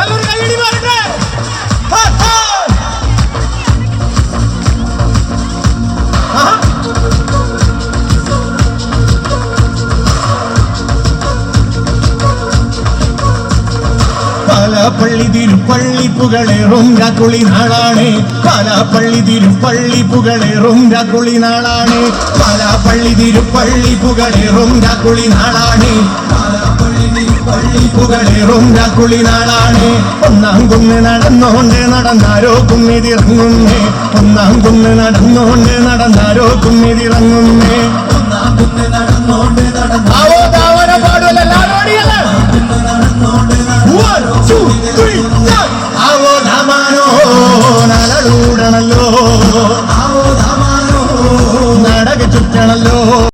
ಎಲ್ಲರಿಗೂ ಐಡಿ ಮಾಡಿದ್ರೆ പാലാപ്പള്ളി തിരുപ്പള്ളി പുകളേറും രാക്കുളി നാളാണ് പാലാപ്പള്ളി തിരുപ്പള്ളി പുകളേറും രാക്കുളി നാളാണ് പാലാപ്പള്ളി തിരുപ്പള്ളി പുകളേറും രാക്കുളി നാളാണ് പാലാപ്പള്ളി തിരുപ്പള്ളി പുകളേറും രാക്കുളി നാളാണ് ഒന്നാം കുന്ന് നടന്നോണ്ട് നടന്നാരോ കുന്നിതിറങ്ങുന്നേ. ഒന്നാം കുന്ന് നടന്നോണ്ട് നടന്നാരോ ചുറ്റണല്ലോ.